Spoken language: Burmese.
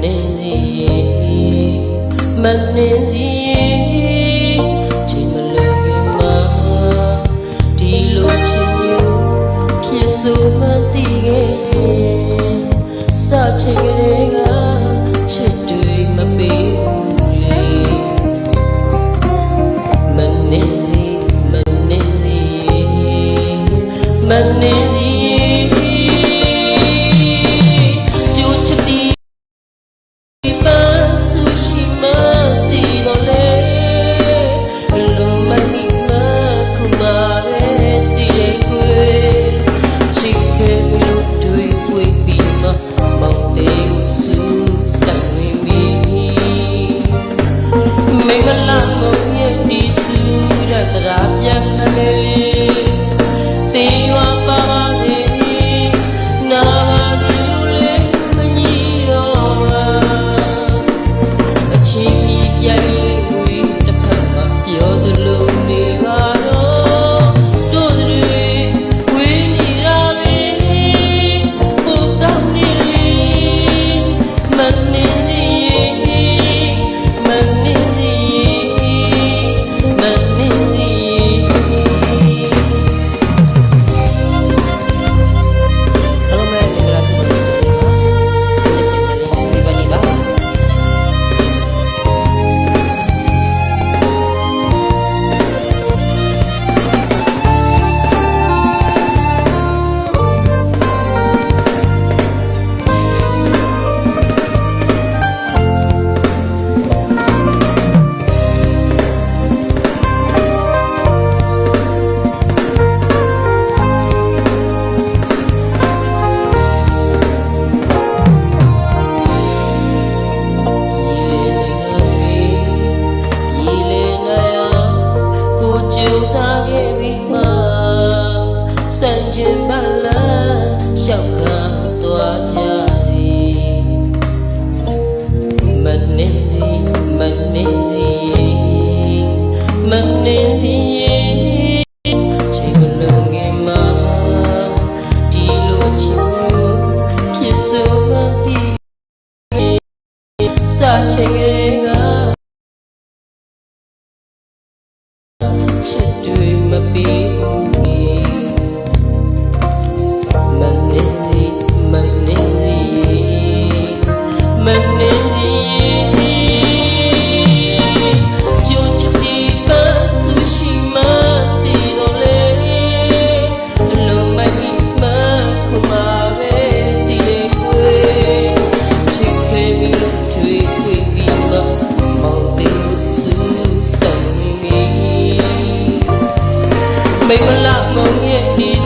နှင်းစီမနှင်းစီချိန်မလွန်ခင်မှာဒီလိုချင်မျိုးဖြစ်ဆိုမှတည်ခဲ့စချင်ကလေး ချစ်တွေမပြီးဘူးမနေမနေမနေ မိမလမုံရဲ့ဒီ